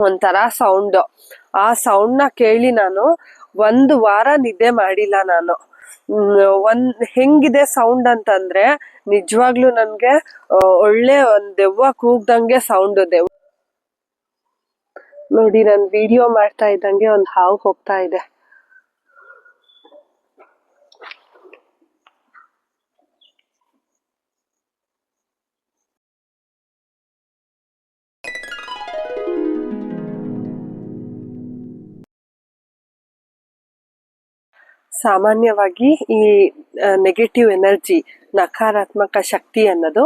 ಒಂಥರ ಸೌಂಡ್ ಆ ಸೌಂಡ್ನ ಕೇಳಿ ನಾನು ಒಂದು ವಾರ ನಿದ್ದೆ ಮಾಡಿಲ್ಲ ನಾನು. ಒಂದ್, ಹೆಂಗಿದೆ ಸೌಂಡ್ ಅಂತಂದ್ರೆ ನಿಜವಾಗ್ಲೂ ನನ್ಗೆ ಒಳ್ಳೆ ಒಂದ್ ದೆವ್ವ ಕೂಗ್ದಂಗೆ ಸೌಂಡ್ ದೆವ್ವ. ನೋಡಿ, ನಾನು ವಿಡಿಯೋ ಮಾಡ್ತಾ ಇದ್ದಂಗೆ ಒಂದ್ ಹಾವು ಹೋಗ್ತಾ ಇದೆ. ಸಾಮಾನ್ಯವಾಗಿ ಈ ನೆಗೆಟಿವ್ ಎನರ್ಜಿ ನಕಾರಾತ್ಮಕ ಶಕ್ತಿ ಅನ್ನೋದು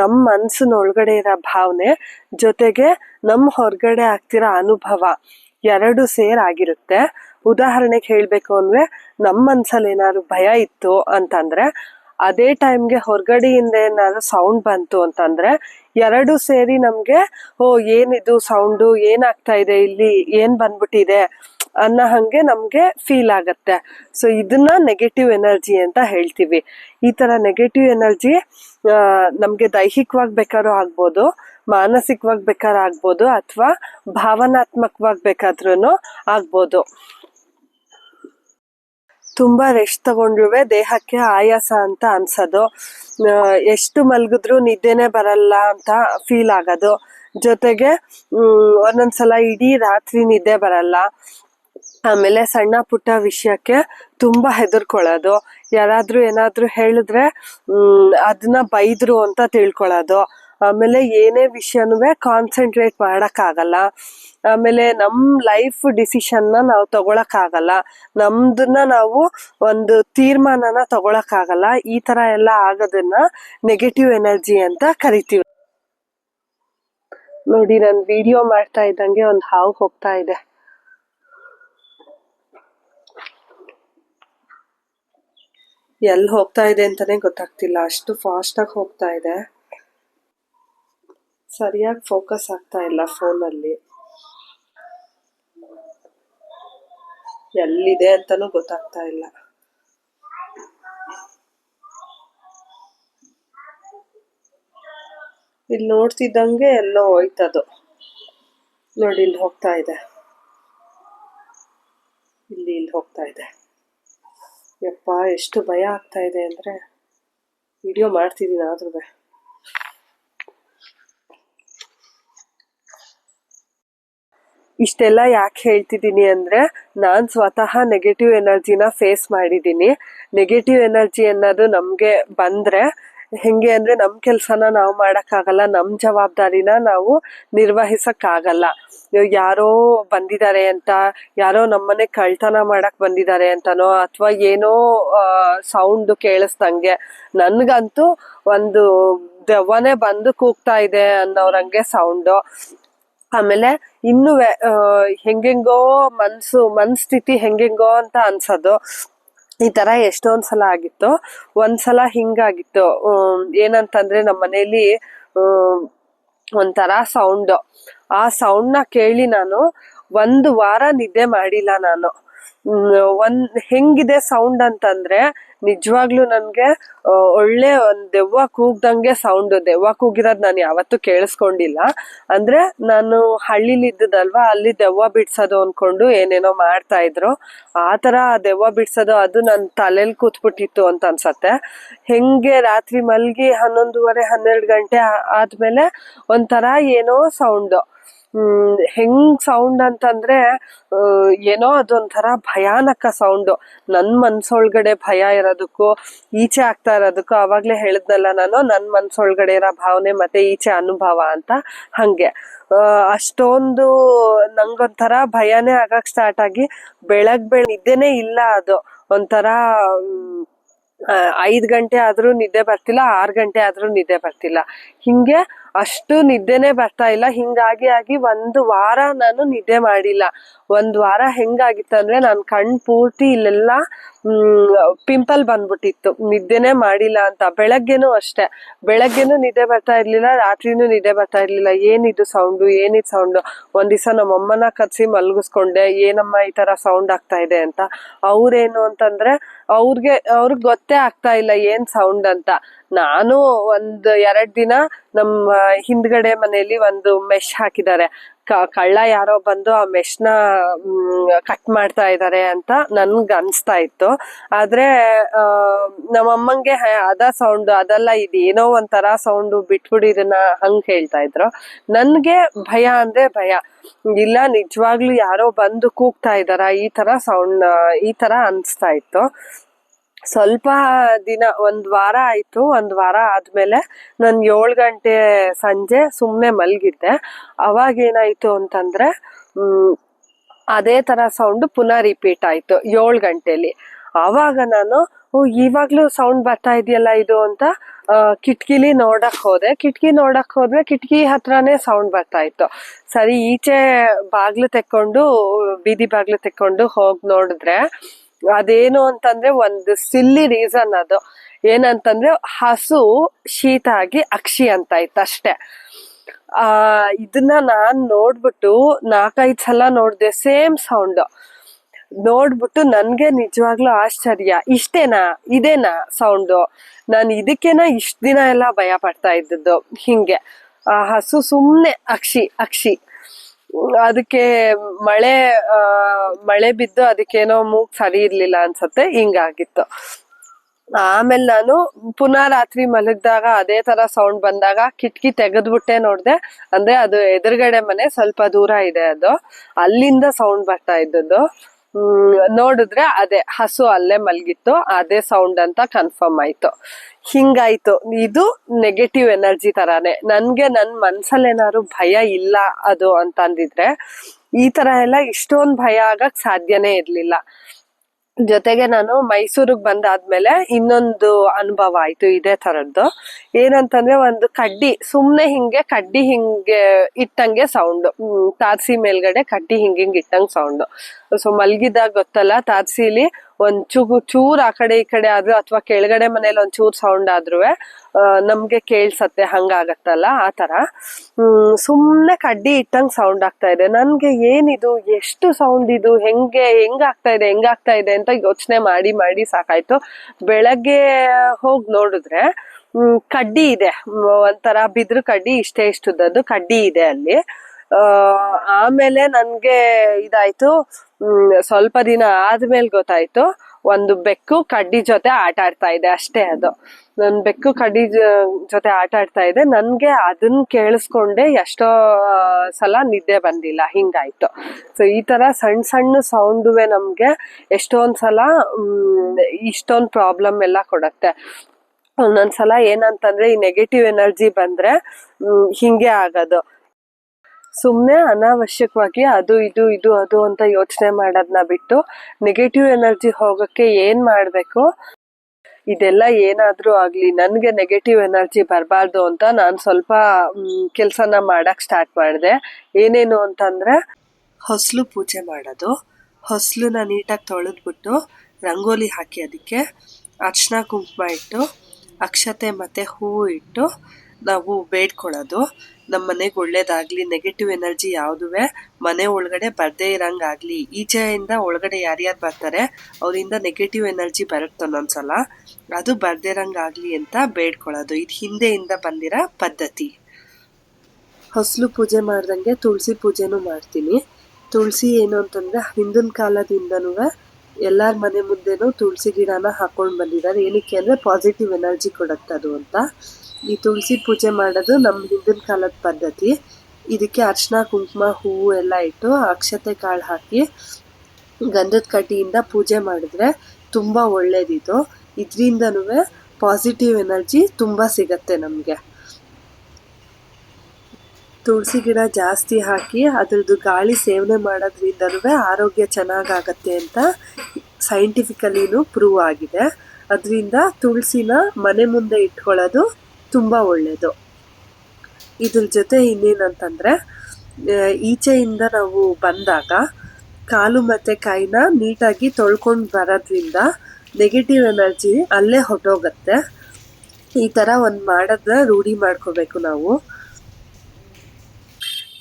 ನಮ್ಮ ಮನಸ್ಸಿನ ಒಳಗಡೆ ಇರೋ ಭಾವನೆ, ಜೊತೆಗೆ ನಮ್ಮ ಹೊರಗಡೆ ಆಗ್ತಿರೋ ಅನುಭವ ಎರಡು ಸೇರಾಗಿರುತ್ತೆ ಉದಾಹರಣೆಗೆ ಹೇಳಬೇಕು ಅಂದರೆ ನಮ್ಮ ಮನಸ್ಸಲ್ಲಿ ಏನಾದ್ರು ಭಯ ಇತ್ತು ಅಂತಂದರೆ, ಅದೇ ಟೈಮ್ಗೆ ಹೊರಗಡೆಯಿಂದ ಏನಾದ್ರು ಸೌಂಡ್ ಬಂತು ಅಂತಂದರೆ, ಎರಡು ಸೇರಿ ನಮಗೆ, ಓ, ಏನಿದು ಸೌಂಡು ಏನಾಗ್ತಾ ಇದೆ ಇಲ್ಲಿ, ಏನು ಬಂದ್ಬಿಟ್ಟಿದೆ ಅನ್ನೋ ಹಂಗೆ ನಮ್ಗೆ ಫೀಲ್ ಆಗತ್ತೆ. ಸೊ ಇದನ್ನ ನೆಗೆಟಿವ್ ಎನರ್ಜಿ ಅಂತ ಹೇಳ್ತೀವಿ. ಈ ತರ ನೆಗೆಟಿವ್ ಎನರ್ಜಿ ನಮ್ಗೆ ದೈಹಿಕವಾಗಿ ಬೇಕಾದ್ರೂ ಆಗ್ಬೋದು, ಮಾನಸಿಕವಾಗಿ ಬೇಕಾದ್ರೂ ಆಗ್ಬೋದು, ಅಥವಾ ಭಾವನಾತ್ಮಕವಾಗಿ ಬೇಕಾದ್ರೂ ಆಗ್ಬೋದು. ತುಂಬ ರೆಸ್ಟ್ ತಗೊಂಡ್ರುವೆ ದೇಹಕ್ಕೆ ಆಯಾಸ ಅಂತ ಅನ್ಸೋದು. ಎಷ್ಟು ಮಲಗಿದ್ರು ನಿದ್ದೆನೇ ಬರಲ್ಲ ಅಂತ ಫೀಲ್ ಆಗೋದು. ಜೊತೆಗೆ ಒಂದೊಂದ್ಸಲ ಇಡೀ ರಾತ್ರಿ ನಿದ್ದೆ ಬರಲ್ಲ. ಆಮೇಲೆ ಸಣ್ಣ ಪುಟ್ಟ ವಿಷಯಕ್ಕೆ ತುಂಬಾ ಹೆದರ್ಕೊಳ್ಳೋದು. ಯಾರಾದ್ರೂ ಏನಾದ್ರೂ ಹೇಳಿದ್ರೆ ಅದನ್ನ ಬೈದ್ರು ಅಂತ ತಿಳ್ಕೊಳ್ಳೋದು. ಆಮೇಲೆ ಏನೇ ವಿಷಯನೂ ಕಾನ್ಸಂಟ್ರೇಟ್ ಮಾಡೋಕ್ಕಾಗಲ್ಲ. ಆಮೇಲೆ ನಮ್ಮ ಲೈಫ್ ಡಿಸಿಷನ್ನ ನಾವು ತಗೊಳಕ್ಕಾಗಲ್ಲ. ನಮ್ದನ್ನ ನಾವು ಒಂದು ತೀರ್ಮಾನನ ತಗೊಳಕ್ಕಾಗಲ್ಲ. ಈ ತರ ಎಲ್ಲ ಆಗೋದನ್ನ ನೆಗೆಟಿವ್ ಎನರ್ಜಿ ಅಂತ ಕರಿತೀವಿ. ನೋಡಿ, ನಾನು ವಿಡಿಯೋ ಮಾಡ್ತಾ ಇದ್ದಂಗೆ ಒಂದು ಹಾವು ಹೋಗ್ತಾ ಇದೆ. ಎಲ್ಲಿ ಹೋಗ್ತಾ ಇದೆ ಅಂತಾನೆ ಗೊತ್ತಾಗ್ತಿಲ್ಲ. ಅಷ್ಟು ಫಾಸ್ಟ್ ಆಗಿ ಹೋಗ್ತಾ ಇದೆ. ಸರಿಯಾಗಿ ಫೋಕಸ್ ಆಗ್ತಾ ಇಲ್ಲ ಫೋನಲ್ಲಿ. ಎಲ್ಲಿದೆ ಅಂತಾನೂ ಗೊತ್ತಾಗ್ತಾ ಇಲ್ಲ. ಇಲ್ಲಿ ನೋಡ್ತಿದ್ದಂಗೆ ಎಲ್ಲೋ ಹೋಯ್ತದು. ನೋಡಿ ಇಲ್ಲಿ ಹೋಗ್ತಾ ಇದೆ. ಇಲ್ಲಿ ಇಲ್ಲಿ ಹೋಗ್ತಾ ಇದೆ. ಯಪ್ಪ, ಎಷ್ಟು ಭಯ ಆಗ್ತಾ ಇದೆ ಅಂದ್ರೆ ವಿಡಿಯೋ ಮಾಡ್ತಿದ್ದೀನಿ ಆದ್ರೂ ಇಷ್ಟೆಲ್ಲ ಯಾಕೆ ಹೇಳ್ತಿದ್ದೀನಿ ಅಂದ್ರೆ ನಾನು ಸ್ವತಃ ನೆಗೆಟಿವ್ ಎನರ್ಜಿನ ಫೇಸ್ ಮಾಡಿದ್ದೀನಿ. ನೆಗೆಟಿವ್ ಎನರ್ಜಿ ಅನ್ನೋದು ನಮಗೆ ಬಂದ್ರೆ ಹೆಂಗೆ ಅಂದ್ರೆ ನಮ್ ಕೆಲ್ಸನ ನಾವು ಮಾಡಕ್ಕಾಗಲ್ಲ, ನಮ್ ಜವಾಬ್ದಾರಿನ ನಾವು ನಿರ್ವಹಿಸಕ್ಕಾಗಲ್ಲ. ಆಗಲ್ಲ ಯಾರೋ ಬಂದಿದ್ದಾರೆ ಅಂತ, ಯಾರೋ ನಮ್ಮನೆ ಕಳ್ತನ ಮಾಡಕ್ ಬಂದಿದ್ದಾರೆ ಅಂತನೋ, ಅಥವಾ ಏನೋ ಸೌಂಡ್ ಕೇಳಿಸ್ದಂಗೆ, ನನ್ಗಂತೂ ಒಂದು ದೆವ್ವನೇ ಬಂದು ಕೂಗ್ತಾ ಇದೆ ಅನ್ನೋರಂಗೆ ಸೌಂಡು ಆಮೇಲೆ ಇನ್ನು ಹೆಂಗೆಂಗೋ ಮನ್ಸು, ಮನಸ್ಥಿತಿ ಹೆಂಗೆಂಗೋ ಅಂತ ಅನ್ಸೋದು. ಈ ತರ ಎಷ್ಟೊಂದ್ ಸಲ ಆಗಿತ್ತು, ಒಂದ್ಸಲ ಹಿಂಗಾಗಿತ್ತು ಏನಂತಂದ್ರೆ ನಮ್ಮ ಮನೇಲಿ ಒಂಥರ ಸೌಂಡ್ ಆ ಸೌಂಡ್ನ ಕೇಳಿ ನಾನು ಒಂದು ವಾರ ನಿದ್ದೆ ಮಾಡಿಲ್ಲ ನಾನು. ಒಂದ್ ಹೆಂಗಿದೆ ಸೌಂಡ್ ಅಂತಂದ್ರೆ ನಿಜವಾಗ್ಲೂ ನನ್ಗೆ ಒಳ್ಳೆ ಒಂದ್ ದೆವ್ವ ಕೂಗ್ದಂಗೆ ಸೌಂಡ್ ದೆವ್ವ ಕೂಗಿರೋದ್ ನಾನು ಯಾವತ್ತೂ ಕೇಳಿಸ್ಕೊಂಡಿಲ್ಲ. ಅಂದ್ರೆ ನಾನು ಹಳ್ಳಿಲಿ ಇದ್ದದಲ್ವಾ, ಅಲ್ಲಿ ದೆವ್ವ ಬಿಡ್ಸೋದು ಅನ್ಕೊಂಡು ಏನೇನೋ ಮಾಡ್ತಾ ಇದ್ರು. ಆ ತರ ದೆವ್ವ ಬಿಡ್ಸೋದು ಅದು ನನ್ ತಲೆಲ್ ಕೂತ್ಬಿಟ್ಟಿತ್ತು ಅಂತ ಅನ್ಸತ್ತೆ. ಹೆಂಗೆ ರಾತ್ರಿ ಮಲ್ಗಿ ಹನ್ನೊಂದುವರೆ ಹನ್ನೆರಡು ಗಂಟೆ ಆದ್ಮೇಲೆ ಒಂಥರ ಏನೋ ಸೌಂಡ್ ಹೆಂಗ್ ಸೌಂಡ್ ಅಂತಂದ್ರೆ ಏನೋ ಅದೊಂಥರ ಭಯಾನಕ ಸೌಂಡ್ ನನ್ ಮನ್ಸೊಳಗಡೆ ಭಯ ಇರೋದಕ್ಕೂ, ಈಚೆ ಆಗ್ತಾ ಇರೋದಕ್ಕೂ, ಅವಾಗ್ಲೇ ಹೇಳಿದ್ನಲ್ಲ ನಾನು, ನನ್ ಮನ್ಸೊಳಗಡೆ ಇರೋ ಭಾವನೆ ಮತ್ತೆ ಈಚೆ ಅನುಭವ ಅಂತ ಹಂಗೆ. ಅಷ್ಟೊಂದು ನಂಗೊಂಥರ ಭಯನೇ ಆಗಕ್ ಸ್ಟಾರ್ಟ್ ಆಗಿ, ಬೆಳಗ್ ಬೆಳ, ನಿದ್ದೆನೇ ಇಲ್ಲ ಅದು. ಒಂಥರ ಐದ್ ಗಂಟೆ ಆದ್ರೂ ನಿದ್ದೆ ಬರ್ತಿಲ್ಲ, ಆರ್ ಗಂಟೆ ಆದ್ರೂ ನಿದ್ದೆ ಬರ್ತಿಲ್ಲ. ಹಿಂಗೆ ಅಷ್ಟು ನಿದ್ದೆನೆ ಬರ್ತಾ ಇಲ್ಲ. ಹಿಂಗಾಗಿ ಆಗಿ ಒಂದು ವಾರ ನಾನು ನಿದ್ದೆ ಮಾಡಿಲ್ಲ. ಒಂದ್ ವಾರ ಹೆಂಗಾಗಿತ್ತು ಅಂದ್ರೆ ನನ್ ಕಣ್ ಪೂರ್ತಿ ಇಲ್ಲೆಲ್ಲ ಪಿಂಪಲ್ ಬಂದ್ಬಿಟ್ಟಿತ್ತು. ನಿದ್ದೆನೆ ಮಾಡಿಲ್ಲ ಅಂತ. ಬೆಳಗ್ಗೆನೂ ಅಷ್ಟೇ. ಬೆಳಗ್ಗೆನೂ ನಿದ್ದೆ ಬರ್ತಾ ಇರ್ಲಿಲ್ಲ, ರಾತ್ರಿನೂ ನಿದ್ದೆ ಬರ್ತಾ ಇರ್ಲಿಲ್ಲ. ಏನಿದು ಸೌಂಡು ಏನಿದ್ ಸೌಂಡು ಒಂದ್ ದಿವಸ ನಮ್ಮ ಅಮ್ಮನ ಕರ್ಸಿ ಮಲ್ಗಿಸ್ಕೊಂಡೆ, ಏನಮ್ಮ ಈ ತರ ಸೌಂಡ್ ಆಗ್ತಾ ಇದೆ ಅಂತ. ಅವ್ರೇನು ಅಂತಂದ್ರೆ, ಅವ್ರಿಗೆ ಅವ್ರಿಗೆ ಗೊತ್ತೇ ಆಗ್ತಾ ಇಲ್ಲ ಏನ್ ಸೌಂಡ್ ಅಂತ. ನಾನು ಒಂದ್ ಎರಡ್ ದಿನ ನಮ್ಮ ಹಿಂದ್ಗಡೆ ಮನೆಯಲ್ಲಿ ಒಂದು ಮೆಶ್ ಹಾಕಿದ್ದಾರೆ. ಕಳ್ಳ ಯಾರೋ ಬಂದು ಆ ಮೆಶ್ನ ಕಟ್ ಮಾಡ್ತಾ ಇದ್ದಾರೆ ಅಂತ ನನ್ಗ ಅನ್ಸ್ತಾ ಇತ್ತು. ಆದ್ರೆ ನಮ್ಮಮ್ಮಂಗೆ ಅದ ಸೌಂಡ್ ಅದೆಲ್ಲ ಇದು ಏನೋ ಒಂಥರ ಸೌಂಡ್ ಬಿಟ್ಬಿಡಿ ಇದನ್ನ ಹಂಗ್ ಹೇಳ್ತಾ ಇದ್ರು. ನನ್ಗೆ ಭಯ ಅಂದ್ರೆ ಭಯ. ಇಲ್ಲ, ನಿಜವಾಗ್ಲೂ ಯಾರೋ ಬಂದು ಕೂಗ್ತಾ ಇದಾರ? ಈ ತರ ಸೌಂಡ್ ಈ ತರ ಅನ್ಸ್ತಾ ಇತ್ತು. ಸ್ವಲ್ಪ ದಿನ, ಒಂದ್ ವಾರ ಆಯ್ತು, ಒಂದ್ ವಾರ ಆದ್ಮೇಲೆ ನಾನು ಏಳು ಗಂಟೆ ಸಂಜೆ ಸುಮ್ಮನೆ ಮಲಗಿದ್ದೆ. ಅವಾಗ ಏನಾಯ್ತು ಅಂತಂದ್ರೆ ಅದೇ ತರ ಸೌಂಡ್ ಪುನಃ ರಿಪೀಟ್ ಆಯ್ತು, ಏಳು ಗಂಟೆಲಿ. ಆವಾಗ ನಾನು ಇವಾಗ್ಲೂ ಸೌಂಡ್ ಬರ್ತಾ ಇದೆಯಲ್ಲ ಇದು ಅಂತ ಕಿಟಕಿಲಿ ಕಿಟ್ಕಿಲಿ ನೋಡಕ್ ಹೋದೆ. ಕಿಟಕಿ ನೋಡಕ್ ಹೋದ್ರೆ ಕಿಟಕಿ ಹತ್ರನೇ ಸೌಂಡ್ ಬರ್ತಾ ಇತ್ತು. ಸರಿ, ಈಚೆ ಬಾಗ್ಲು ತೆಕ್ಕೊಂಡು, ಬೀದಿ ಬಾಗ್ಲು ತೆಕ್ಕೊಂಡು ಹೋಗಿ ನೋಡಿದ್ರೆ ಅದೇನು ಅಂತಂದ್ರೆ ಒಂದು ಸಿಲ್ಲಿ ರೀಸನ್ ಅದು. ಏನಂತಂದ್ರೆ ಹಸು ಶೀತ ಆಗಿ ಅಕ್ಷಿ ಅಂತ ಇತ್ತು ಅಷ್ಟೇ. ಆ, ಇದನ್ನ ನಾನ್ ನೋಡ್ಬಿಟ್ಟು ನಾಲ್ಕೈದು ಸಲ ನೋಡಿದೆ ಸೇಮ್ ಸೌಂಡ್ ನೋಡ್ಬಿಟ್ಟು ನನ್ಗೆ ನಿಜವಾಗ್ಲೂ ಆಶ್ಚರ್ಯ. ಇಷ್ಟೇನಾ? ಇದೇನಾ ಸೌಂಡು ನಾನು ಇದಕ್ಕೇನ ಇಷ್ಟ ದಿನ ಎಲ್ಲ ಭಯ ಪಡ್ತಾ ಇದ್ದದ್ದು ಹಿಂಗೆ. ಆ ಹಸು ಸುಮ್ಮನೆ ಅಕ್ಷಿ ಅಕ್ಷಿ. ಅದಕ್ಕೆ ಮಳೆ ಮಳೆ ಬಿದ್ದು ಅದಕ್ಕೇನೋ ಮೂಗ್ ಸರಿ ಇರ್ಲಿಲ್ಲ ಅನ್ಸತ್ತೆ, ಹಿಂಗಾಗಿತ್ತು. ಆಮೇಲೆ ನಾನು ಪುನಃ ರಾತ್ರಿ ಮಲಗಿದಾಗ ಅದೇ ತರ ಸೌಂಡ್ ಬಂದಾಗ ಕಿಟಕಿ ತೆಗೆದ್ಬಿಟ್ಟೆ ನೋಡ್ದೆ. ಅಂದ್ರೆ ಅದು ಎದುರುಗಡೆ ಮನೆ ಸ್ವಲ್ಪ ದೂರ ಇದೆ ಅದು. ಅಲ್ಲಿಂದ ಸೌಂಡ್ ಬರ್ತಾ ಇದ್ದದ್ದು. ನೋಡಿದ್ರೆ ಅದೇ ಹಸು ಅಲ್ಲೇ ಮಲಗಿತ್ತು, ಅದೇ ಸೌಂಡ್ ಅಂತ ಕನ್ಫರ್ಮ್ ಆಯ್ತು. ಹಿಂಗಾಯ್ತು. ಇದು ನೆಗೆಟಿವ್ ಎನರ್ಜಿ ತರಾನೇ. ನನ್ಗೆ ನನ್ ಮನ್ಸಲ್ಲಿ ಭಯ ಇಲ್ಲ ಅದು ಅಂತಂದಿದ್ರೆ ಈ ತರ ಎಲ್ಲ ಇಷ್ಟೊಂದು ಭಯ ಆಗಕ್ ಸಾಧ್ಯನೇ ಇರ್ಲಿಲ್ಲ. ಜೊತೆಗೆ ನಾನು ಮೈಸೂರಿಗೆ ಬಂದಾದ್ಮೇಲೆ ಇನ್ನೊಂದು ಅನುಭವ ಆಯ್ತು ಇದೇ ತರದ್ದು ಏನಂತಂದ್ರೆ ಒಂದು ಕಡ್ಡಿ, ಸುಮ್ನೆ ಹಿಂಗೆ ಕಡ್ಡಿ ಹಿಂಗೆ ಇಟ್ಟಂಗೆ ಸೌಂಡ್ ತಾರ್ಸಿ ಮೇಲ್ಗಡೆ ಕಡ್ಡಿ ಹಿಂಗ್ ಹಿಂಗ್ ಇಟ್ಟಂಗ್ ಸೌಂಡ್ ಸೊ ಮಲ್ಗಿದಾಗ ಗೊತ್ತಲ್ಲ, ತಾರಸಿಲಿ ಒಂದ್ ಚೂ ಚೂರ್ ಆ ಕಡೆ ಈ ಕಡೆ ಆದ್ರೂ ಅಥವಾ ಕೆಳಗಡೆ ಮನೇಲಿ ಒಂದ್ ಚೂರ್ ಸೌಂಡ್ ಆದ್ರೂ ನಮ್ಗೆ ಕೇಳ್ಸತ್ತೆ, ಹಂಗಾಗತ್ತಲ್ಲ, ಆ ತರ. ಹ್ಮ್, ಸುಮ್ನೆ ಕಡ್ಡಿ ಇಟ್ಟಂಗ್ ಸೌಂಡ್ ಆಗ್ತಾ ಇದೆ. ನನ್ಗೆ ಏನಿದು, ಎಷ್ಟು ಸೌಂಡ್ ಇದು, ಹೆಂಗೆ, ಹೆಂಗಾಗ್ತಾ ಇದೆ ಹೆಂಗಾಗ್ತಾ ಇದೆ ಅಂತ ಯೋಚನೆ ಮಾಡಿ ಮಾಡಿ ಸಾಕಾಯ್ತು. ಬೆಳಗ್ಗೆ ಹೋಗ್ ನೋಡಿದ್ರೆ ಕಡ್ಡಿ ಇದೆ. ಒಂಥರ ಬಿದ್ರು ಕಡ್ಡಿ, ಇಷ್ಟೇ ಇಷ್ಟದ್ದು ಕಡ್ಡಿ ಇದೆ ಅಲ್ಲಿ. ಆಮೇಲೆ ನನ್ಗೆ ಇದಾಯ್ತು ಸ್ವಲ್ಪ ದಿನ ಆದ್ಮೇಲೆ ಗೊತ್ತಾಯ್ತು, ಒಂದು ಬೆಕ್ಕು ಕಡ್ಡಿ ಜೊತೆ ಆಟ ಆಡ್ತಾ ಇದೆ, ಅಷ್ಟೇ ಅದು. ನನ್ ಬೆಕ್ಕು ಕಡ್ಡಿ ಜೊತೆ ಆಟ ಆಡ್ತಾ ಇದೆ, ನನ್ಗೆ ಅದನ್ನ ಕೇಳಿಸ್ಕೊಂಡೆ ಎಷ್ಟೋ ಸಲ ನಿದ್ದೆ ಬಂದಿಲ್ಲ, ಹಿಂಗಾಯ್ತು. ಸೊ ಈ ತರ ಸಣ್ಣ ಸಣ್ಣ ಸೌಂಡುವೆ ನಮ್ಗೆ ಎಷ್ಟೊಂದ್ ಸಲ ಇಷ್ಟೊಂದ್ ಪ್ರಾಬ್ಲಮ್ ಎಲ್ಲ ಕೊಡತ್ತೆ. ಒಂದೊಂದ್ಸಲ ಏನಂತಂದ್ರೆ, ಈ ನೆಗೆಟಿವ್ ಎನರ್ಜಿ ಬಂದ್ರೆ ಹಿಂಗೆ ಆಗೋದು. ಸುಮ್ನೆ ಅನಾವಶ್ಯಕವಾಗಿ ಅದು ಇದು ಇದು ಅದು ಅಂತ ಯೋಚನೆ ಮಾಡೋದನ್ನ ಬಿಟ್ಟು ನೆಗೆಟಿವ್ ಎನರ್ಜಿ ಹೋಗೋಕ್ಕೆ ಏನು ಮಾಡಬೇಕು? ಇದೆಲ್ಲ ಏನಾದರೂ ಆಗಲಿ, ನನಗೆ ನೆಗೆಟಿವ್ ಎನರ್ಜಿ ಬರಬಾರ್ದು ಅಂತ ನಾನು ಸ್ವಲ್ಪ ಕೆಲಸನ ಮಾಡೋಕ್ಕೆ ಸ್ಟಾರ್ಟ್ ಮಾಡಿದೆ. ಏನೇನು ಅಂತಂದರೆ ಹೊಸಲು ಪೂಜೆ ಮಾಡೋದು. ಹೊಸಲನ್ನ ನೀಟಾಗಿ ತೊಳೆದ್ಬಿಟ್ಟು ರಂಗೋಲಿ ಹಾಕಿ ಅದಕ್ಕೆ ಅರ್ಶಿನ ಕುಂಕುಮ ಇಟ್ಟು, ಅಕ್ಷತೆ ಮತ್ತು ಹೂವು ಇಟ್ಟು ನಾವು ಬೇಡ್ಕೊಳ್ಳೋದು ನಮ್ಮ ಮನೆಗೆ ಒಳ್ಳೇದಾಗ್ಲಿ ನೆಗೆಟಿವ್ ಎನರ್ಜಿ ಯಾವುದುವೆ, ಮನೆ ಒಳಗಡೆ ಬರ್ದೇ ಇರಂಗಾಗ್ಲಿ ಈಚೆಯಿಂದ ಒಳಗಡೆ ಯಾರ್ಯಾರು ಬರ್ತಾರೆ, ಅವರಿಂದ ನೆಗೆಟಿವ್ ಎನರ್ಜಿ ಬರುತ್ತೆ ಒಂದೊಂದ್ಸಲ ಅದು ಬರ್ದಿರಂಗಾಗ್ಲಿ ಅಂತ ಬೇಡ್ಕೊಳ್ಳೋದು ಇದು ಹಿಂದೆಯಿಂದ ಬಂದಿರೋ ಪದ್ಧತಿ. ಹೊಸಲು ಪೂಜೆ ಮಾಡ್ದಂಗೆ ತುಳಸಿ ಪೂಜೆನೂ ಮಾಡ್ತೀನಿ. ತುಳಸಿ ಏನು ಅಂತಂದ್ರೆ ಹಿಂದಿನ ಕಾಲದಿಂದನೂ ಎಲ್ಲಾರ ಮನೆ ಮುಂದೆನೂ ತುಳಸಿ ಗಿಡನ ಹಾಕೊಂಡು ಬಂದಿದ್ದಾರೆ ಏನಕ್ಕೆ ಅಂದ್ರೆ ಪಾಸಿಟಿವ್ ಎನರ್ಜಿ ಕೊಡುತ್ತೆ ಅದು ಅಂತ. ಈ ತುಳಸಿ ಪೂಜೆ ಮಾಡೋದು ನಮ್ಮ ಹಿಂದಿನ ಕಾಲದ ಪದ್ಧತಿ. ಇದಕ್ಕೆ ಅರ್ಶಿನ ಕುಂಕುಮ, ಹೂವು ಎಲ್ಲ ಇಟ್ಟು ಅಕ್ಷತೆ ಕಾಳು ಹಾಕಿ ಗಂಧದ ಕಟ್ಟಿಯಿಂದ ಪೂಜೆ ಮಾಡಿದ್ರೆ ತುಂಬಾ ಒಳ್ಳೇದಿದು. ಇದರಿಂದನೂ ಪಾಸಿಟಿವ್ ಎನರ್ಜಿ ತುಂಬಾ ಸಿಗತ್ತೆ ನಮಗೆ. ತುಳಸಿ ಗಿಡ ಜಾಸ್ತಿ ಹಾಕಿ ಅದ್ರದ್ದು ಗಾಳಿ ಸೇವನೆ ಮಾಡೋದ್ರಿಂದನೂ ಆರೋಗ್ಯ ಚೆನ್ನಾಗಾಗತ್ತೆ ಅಂತ ಸೈಂಟಿಫಿಕಲಿನೂ ಪ್ರೂವ್ ಆಗಿದೆ. ಅದರಿಂದ ತುಳಸಿನ ಮನೆ ಮುಂದೆ ಇಟ್ಕೊಳ್ಳೋದು ತುಂಬ ಒಳ್ಳೆಯದು ಇದ್ರ ಜೊತೆ ಇನ್ನೇನಂತಂದರೆ ಈಚೆಯಿಂದ ನಾವು ಬಂದಾಗ ಕಾಲು ಮತ್ತು ಕೈನ ನೀಟಾಗಿ ತೊಳ್ಕೊಂಡು ಬರೋದ್ರಿಂದ ನೆಗೆಟಿವ್ ಎನರ್ಜಿ ಅಲ್ಲೇ ಹೊಟ್ಟೋಗತ್ತೆ ಈ ಥರ ಒಂದು ಮಾಡೋದನ್ನ ರೂಢಿ ಮಾಡ್ಕೋಬೇಕು ನಾವು.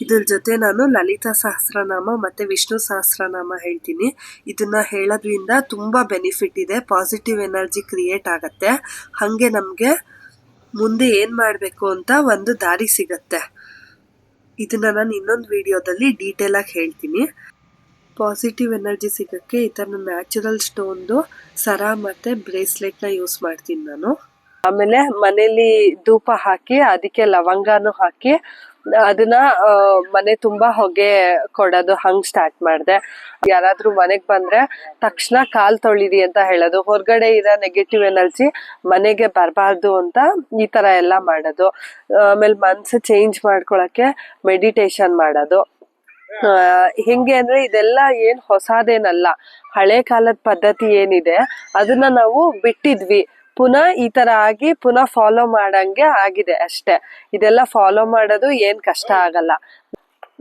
ಇದ್ರ ಜೊತೆ ನಾನು ಲಲಿತಾ ಸಹಸ್ರನಾಮ ಮತ್ತೆ ವಿಷ್ಣು ಸಹಸ್ರನಾಮ ಹೇಳ್ತೀನಿ. ಇದನ್ನ ಹೇಳೋದ್ರಿಂದ ತುಂಬಾ ಬೆನಿಫಿಟ್ ಇದೆ ಪಾಸಿಟಿವ್ ಎನರ್ಜಿ ಕ್ರಿಯೇಟ್ ಆಗುತ್ತೆ. ಹಾಗೆ ನಮಗೆ ಮುಂದೆ ಏನು ಮಾಡಬೇಕು ಅಂತ ಒಂದು ದಾರಿ ಸಿಗತ್ತೆ. ಇದನ್ನ ನಾನು ಇನ್ನೊಂದು ವಿಡಿಯೋದಲ್ಲಿ ಡೀಟೇಲ್ ಆಗಿ ಹೇಳ್ತೀನಿ. ಪಾಸಿಟಿವ್ ಎನರ್ಜಿ ಸಿಗೋಕ್ಕೆ ಈ ಥರ ನ್ಯಾಚುರಲ್ ಸ್ಟೋನ್ದು ಸರ ಮತ್ತು ಬ್ರೇಸ್ಲೆಟ್ನ ಯೂಸ್ ಮಾಡ್ತೀನಿ ನಾನು. ಆಮೇಲೆ ಮನೇಲಿ ಧೂಪ ಹಾಕಿ, ಅದಕ್ಕೆ ಲವಂಗಾನು ಹಾಕಿ ಅದನ್ನ ಮನೆ ತುಂಬಾ ಹೊಗೆ ಕೊಡೋದು ಹಂಗ್ ಸ್ಟಾರ್ಟ್ ಮಾಡಿದೆ. ಯಾರಾದ್ರೂ ಮನೆಗ್ ಬಂದ್ರೆ, ತಕ್ಷಣ ಕಾಲ್ ತೊಳಿರಿ ಅಂತ ಹೇಳೋದು. ಹೊರಗಡೆ ಇರೋ ನೆಗೆಟಿವ್ ಎನರ್ಜಿ ಮನೆಗೆ ಬರಬಾರ್ದು ಅಂತ ಈ ತರ ಎಲ್ಲ ಮಾಡೋದು. ಆಮೇಲೆ ಮನ್ಸು ಚೇಂಜ್ ಮಾಡ್ಕೊಳಕ್ಕೆ ಮೆಡಿಟೇಷನ್ ಮಾಡೋದು. ಹೆಂಗೆ ಅಂದ್ರೆ ಇದೆಲ್ಲ ಏನ್ ಹೊಸದೇನಲ್ಲ. ಹಳೆ ಕಾಲದ ಪದ್ಧತಿ ಏನಿದೆ, ಅದನ್ನ ನಾವು ಬಿಟ್ಟಿದ್ವಿ. ಪುನಃ ಈ ತರ ಆಗಿ ಪುನಃ ಫಾಲೋ ಮಾಡಂಗೆ ಆಗಿದೆ ಅಷ್ಟೇ. ಇದೆಲ್ಲ ಫಾಲೋ ಮಾಡೋದು ಏನ್ ಕಷ್ಟ ಆಗಲ್ಲ.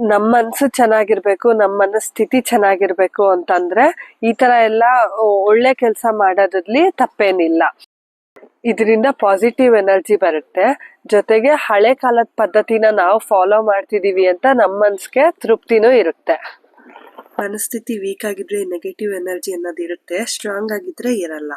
ನಮ್ಮ ಮನ್ಸು ಚೆನ್ನಾಗಿರ್ಬೇಕು, ನಮ್ಮ ಮನಸ್ಥಿತಿ ಚೆನ್ನಾಗಿರ್ಬೇಕು ಅಂತಂದ್ರೆ ಈ ತರ ಎಲ್ಲ ಒಳ್ಳೆ ಕೆಲಸ ಮಾಡೋದ್ರಲ್ಲಿ ತಪ್ಪೇನಿಲ್ಲ. ಇದರಿಂದ ಪಾಸಿಟಿವ್ ಎನರ್ಜಿ ಬರುತ್ತೆ. ಜೊತೆಗೆ ಹಳೆ ಕಾಲದ ಪದ್ಧತಿನ ನಾವು ಫಾಲೋ ಮಾಡ್ತಿದೀವಿ ಅಂತ ನಮ್ಮ ಮನ್ಸಿಗೆ ತೃಪ್ತಿನೂ ಇರುತ್ತೆ. ಮನಸ್ಥಿತಿ ವೀಕ್ ಆಗಿದ್ರೆ ನೆಗೆಟಿವ್ ಎನರ್ಜಿ ಅನ್ನೋದು ಇರುತ್ತೆ ಸ್ಟ್ರಾಂಗ್ ಆಗಿದ್ರೆ ಇರಲ್ಲ.